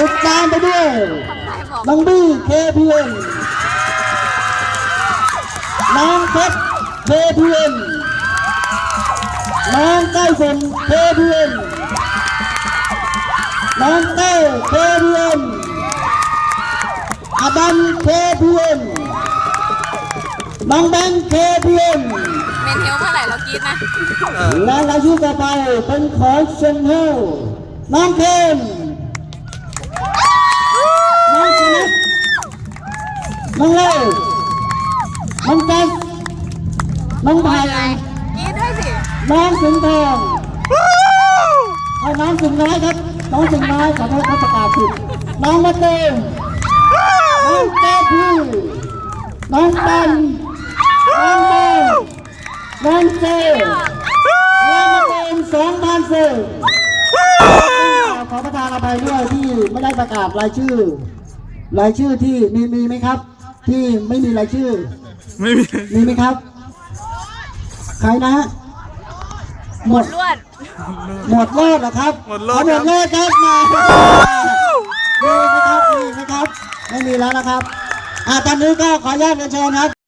ติดตามไปด้วยน้องบี้เคพีเอ็นน้องเพชรเคพีเอ็นน้องใกล้ฝนเคพีเอ็นน้องเต้เคพีเอ็นอดัมเคพีเอ็นน้องแบงค์เคพีเอ็นเมนเทลเมื่อไหร่เรากินนะและรายชื่อต่อไปเป็นของเชนเฮลน้องเคนน้ น้องเล่น้องแจ๊สน้องไผ่กินด้วยสิ น้องสิงห์ทองเอาน้องสิงห์น้อยครับ น้องสิงห์น้อยขอโทษครับประกาศผิดน้องมาเต้น้องเต้พี่น้องตันน้องเต้น้องเจเรามาเป็นสองพันสี่ขอประทานอภัยด้วยที่ไม่ได้ประกาศรายชื่อ รายชื่อที่มีมีไหมครับ ที่ไม่มีรายชื่อ ไม่มีมีไหมครับ ใครนะฮะหมดลวดหมดโลดเหรอครับหมดโลเอาดหมครัดบโลดครับมามีไหมครับมีไหมครับ ไม่มีแล้วนะครับ อ่าตอนนี้ก็ขออนุญาตเรียนเชิญครับ